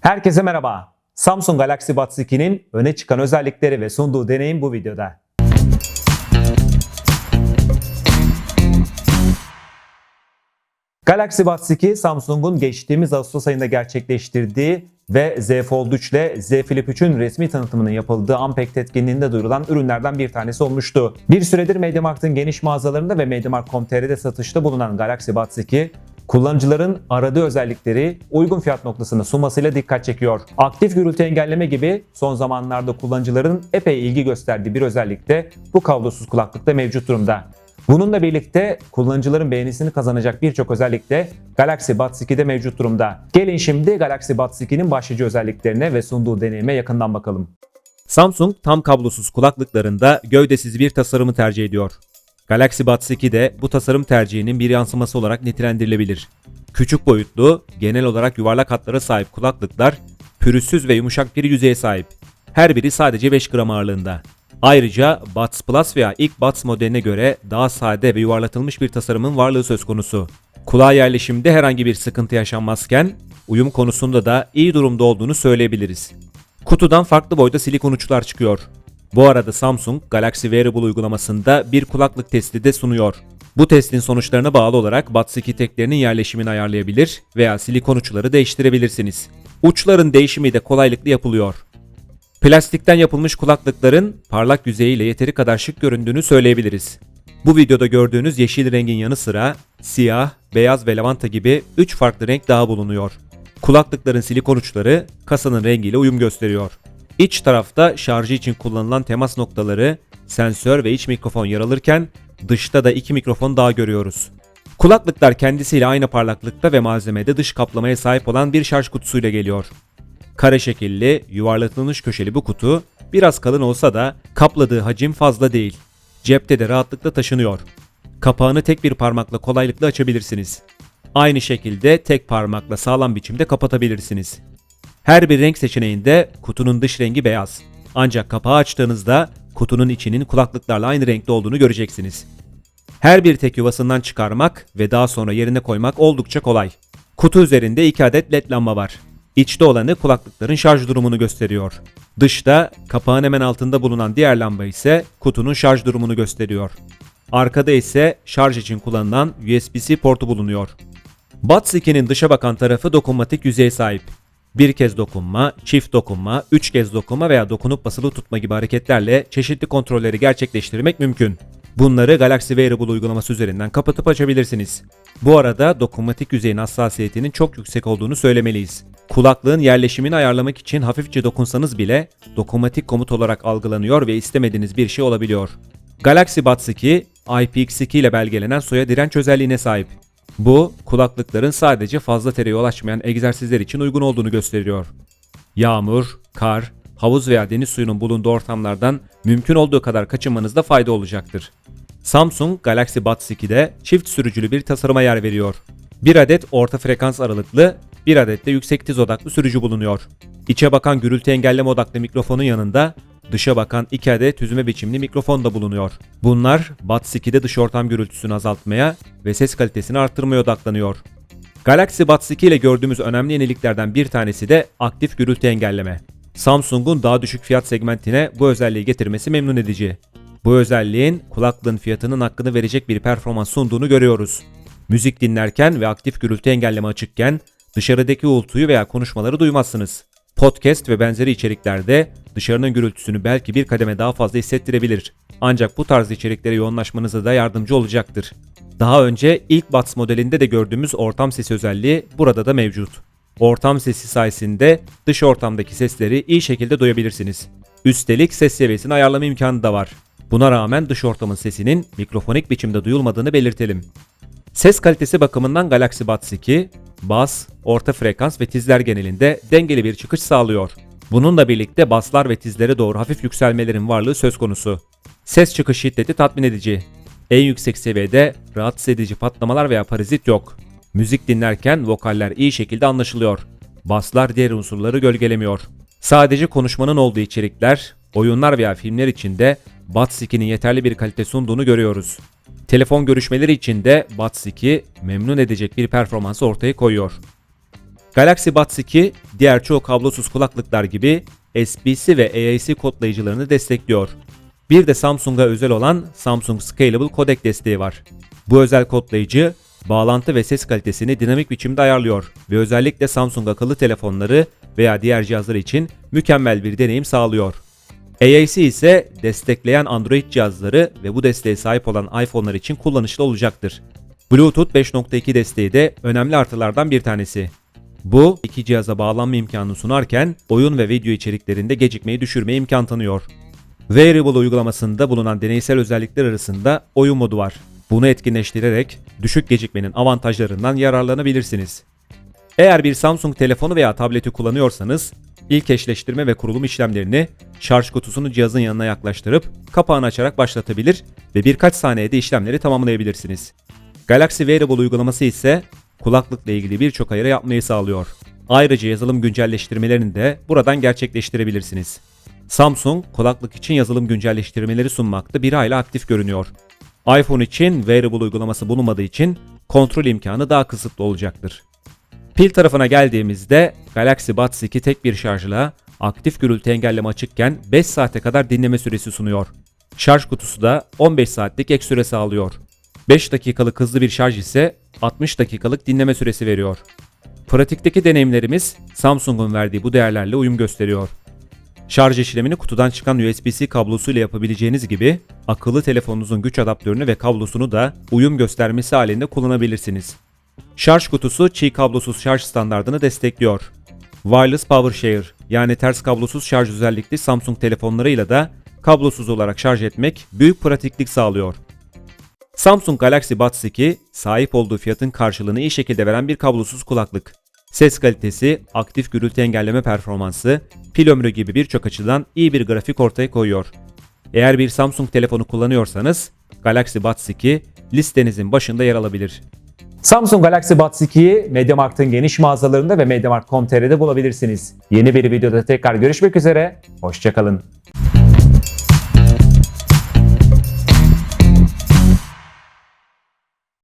Herkese merhaba. Samsung Galaxy Buds 2'nin öne çıkan özellikleri ve sunduğu deneyim bu videoda. Galaxy Buds 2 Samsung'un geçtiğimiz Ağustos ayında gerçekleştirdiği ve Z Fold 3 ile Z Flip 3'ün resmi tanıtımının yapıldığı Unpacked etkinliğinde duyurulan ürünlerden bir tanesi olmuştu. Bir süredir MediaMarkt'ın geniş mağazalarında ve MediaMarkt.com.tr'de satışta bulunan Galaxy Buds 2, kullanıcıların aradığı özellikleri uygun fiyat noktasında sunmasıyla dikkat çekiyor. Aktif gürültü engelleme gibi son zamanlarda kullanıcıların epey ilgi gösterdiği bir özellik de bu kablosuz kulaklıkta mevcut durumda. Bununla birlikte kullanıcıların beğenisini kazanacak birçok özellik de Galaxy Buds 2'de mevcut durumda. Gelin şimdi Galaxy Buds 2'nin başlıca özelliklerine ve sunduğu deneyime yakından bakalım. Samsung tam kablosuz kulaklıklarında gövdesiz bir tasarımı tercih ediyor. Galaxy Buds 2 de bu tasarım tercihinin bir yansıması olarak nitelendirilebilir. Küçük boyutlu, genel olarak yuvarlak hatlara sahip kulaklıklar pürüzsüz ve yumuşak bir yüzeye sahip. Her biri sadece 5 gram ağırlığında. Ayrıca Buds Plus veya ilk Buds modeline göre daha sade ve yuvarlatılmış bir tasarımın varlığı söz konusu. Kulağa yerleşimde herhangi bir sıkıntı yaşanmazken uyum konusunda da iyi durumda olduğunu söyleyebiliriz. Kutudan farklı boyda silikon uçlar çıkıyor. Bu arada Samsung Galaxy Wearable uygulamasında bir kulaklık testi de sunuyor. Bu testin sonuçlarına bağlı olarak Buds 2 teklerinin yerleşimini ayarlayabilir veya silikon uçları değiştirebilirsiniz. Uçların değişimi de kolaylıkla yapılıyor. Plastikten yapılmış kulaklıkların parlak yüzeyiyle yeteri kadar şık göründüğünü söyleyebiliriz. Bu videoda gördüğünüz yeşil rengin yanı sıra siyah, beyaz ve lavanta gibi 3 farklı renk daha bulunuyor. Kulaklıkların silikon uçları kasanın rengiyle uyum gösteriyor. İç tarafta şarjı için kullanılan temas noktaları, sensör ve iç mikrofon yer alırken dışta da iki mikrofon daha görüyoruz. Kulaklıklar kendisiyle aynı parlaklıkta ve malzemede dış kaplamaya sahip olan bir şarj kutusuyla geliyor. Kare şekilli, yuvarlatılmış köşeli bu kutu biraz kalın olsa da kapladığı hacim fazla değil. Cepte de rahatlıkla taşınıyor. Kapağını tek bir parmakla kolaylıkla açabilirsiniz. Aynı şekilde tek parmakla sağlam biçimde kapatabilirsiniz. Her bir renk seçeneğinde kutunun dış rengi beyaz. Ancak kapağı açtığınızda kutunun içinin kulaklıklarla aynı renkte olduğunu göreceksiniz. Her bir tek yuvasından çıkarmak ve daha sonra yerine koymak oldukça kolay. Kutu üzerinde 2 adet led lamba var. İçte olanı kulaklıkların şarj durumunu gösteriyor. Dışta kapağın hemen altında bulunan diğer lamba ise kutunun şarj durumunu gösteriyor. Arkada ise şarj için kullanılan USB-C portu bulunuyor. Buds 2'nin dışa bakan tarafı dokunmatik yüzeye sahip. Bir kez dokunma, çift dokunma, üç kez dokunma veya dokunup basılı tutma gibi hareketlerle çeşitli kontrolleri gerçekleştirmek mümkün. Bunları Galaxy Wearable uygulaması üzerinden kapatıp açabilirsiniz. Bu arada dokunmatik yüzeyin hassasiyetinin çok yüksek olduğunu söylemeliyiz. Kulaklığın yerleşimini ayarlamak için hafifçe dokunsanız bile dokunmatik komut olarak algılanıyor ve istemediğiniz bir şey olabiliyor. Galaxy Buds 2, IPX2 ile belgelenen suya direnç özelliğine sahip. Bu, kulaklıkların sadece fazla tere yol açmayan egzersizler için uygun olduğunu gösteriyor. Yağmur, kar, havuz veya deniz suyunun bulunduğu ortamlardan mümkün olduğu kadar kaçınmanızda fayda olacaktır. Samsung Galaxy Buds 2'de çift sürücülü bir tasarıma yer veriyor. Bir adet orta frekans aralıklı, bir adet de yüksek tiz odaklı sürücü bulunuyor. İçe bakan gürültü engelleme odaklı mikrofonun yanında dışa bakan iki adet tüzüme biçimli mikrofon da bulunuyor. Bunlar Buds 2'de dış ortam gürültüsünü azaltmaya ve ses kalitesini arttırmaya odaklanıyor. Galaxy Buds 2 ile gördüğümüz önemli yeniliklerden bir tanesi de aktif gürültü engelleme. Samsung'un daha düşük fiyat segmentine bu özelliği getirmesi memnun edici. Bu özelliğin kulaklığın fiyatının hakkını verecek bir performans sunduğunu görüyoruz. Müzik dinlerken ve aktif gürültü engelleme açıkken dışarıdaki uğultuyu veya konuşmaları duymazsınız. Podcast ve benzeri içeriklerde dışarının gürültüsünü belki bir kademe daha fazla hissettirebilir. Ancak bu tarz içeriklere yoğunlaşmanıza da yardımcı olacaktır. Daha önce ilk Buds modelinde de gördüğümüz ortam sesi özelliği burada da mevcut. Ortam sesi sayesinde dış ortamdaki sesleri iyi şekilde duyabilirsiniz. Üstelik ses seviyesini ayarlama imkanı da var. Buna rağmen dış ortamın sesinin mikrofonik biçimde duyulmadığını belirtelim. Ses kalitesi bakımından Galaxy Buds 2, bas, orta frekans ve tizler genelinde dengeli bir çıkış sağlıyor. Bununla birlikte baslar ve tizlere doğru hafif yükselmelerin varlığı söz konusu. Ses çıkış şiddeti tatmin edici. En yüksek seviyede rahatsız edici patlamalar veya parazit yok. Müzik dinlerken vokaller iyi şekilde anlaşılıyor. Baslar diğer unsurları gölgelemiyor. Sadece konuşmanın olduğu içerikler, oyunlar veya filmler için de Buds 2'nin yeterli bir kalite sunduğunu görüyoruz. Telefon görüşmeleri için de Buds 2 memnun edecek bir performansı ortaya koyuyor. Galaxy Buds 2 diğer çoğu kablosuz kulaklıklar gibi SBC ve AAC kodlayıcılarını destekliyor. Bir de Samsung'a özel olan Samsung Scalable Codec desteği var. Bu özel kodlayıcı bağlantı ve ses kalitesini dinamik biçimde ayarlıyor ve özellikle Samsung akıllı telefonları veya diğer cihazlar için mükemmel bir deneyim sağlıyor. AAC ise destekleyen Android cihazları ve bu desteğe sahip olan iPhone'lar için kullanışlı olacaktır. Bluetooth 5.2 desteği de önemli artılardan bir tanesi. Bu iki cihaza bağlanma imkanını sunarken oyun ve video içeriklerinde gecikmeyi düşürmeye imkan tanıyor. Variable uygulamasında bulunan deneysel özellikler arasında oyun modu var. Bunu etkinleştirerek düşük gecikmenin avantajlarından yararlanabilirsiniz. Eğer bir Samsung telefonu veya tableti kullanıyorsanız ilk eşleştirme ve kurulum işlemlerini şarj kutusunu cihazın yanına yaklaştırıp kapağını açarak başlatabilir ve birkaç saniyede işlemleri tamamlayabilirsiniz. Galaxy Wearable uygulaması ise kulaklıkla ilgili birçok ayarı yapmayı sağlıyor. Ayrıca yazılım güncelleştirmelerini de buradan gerçekleştirebilirsiniz. Samsung kulaklık için yazılım güncelleştirmeleri sunmakta bir ayla aktif görünüyor. iPhone için Wearable uygulaması bulunmadığı için kontrol imkanı daha kısıtlı olacaktır. Pil tarafına geldiğimizde Galaxy Buds 2 tek bir şarjla aktif gürültü engelleme açıkken 5 saate kadar dinleme süresi sunuyor. Şarj kutusu da 15 saatlik ek süre sağlıyor. 5 dakikalık hızlı bir şarj ise 60 dakikalık dinleme süresi veriyor. Pratikteki deneyimlerimiz Samsung'un verdiği bu değerlerle uyum gösteriyor. Şarj işlemini kutudan çıkan USB-C kablosuyla yapabileceğiniz gibi akıllı telefonunuzun güç adaptörünü ve kablosunu da uyum göstermesi halinde kullanabilirsiniz. Şarj kutusu çiğ kablosuz şarj standardını destekliyor. Wireless Power Share yani ters kablosuz şarj özellikli Samsung telefonlarıyla da kablosuz olarak şarj etmek büyük pratiklik sağlıyor. Samsung Galaxy Buds 2 sahip olduğu fiyatın karşılığını iyi şekilde veren bir kablosuz kulaklık. Ses kalitesi, aktif gürültü engelleme performansı, pil ömrü gibi birçok açıdan iyi bir grafik ortaya koyuyor. Eğer bir Samsung telefonu kullanıyorsanız Galaxy Buds 2 listenizin başında yer alabilir. Samsung Galaxy Buds 2'yi MediaMarkt'ın geniş mağazalarında ve MediaMarkt.com.tr'de bulabilirsiniz. Yeni bir videoda tekrar görüşmek üzere, hoşçakalın.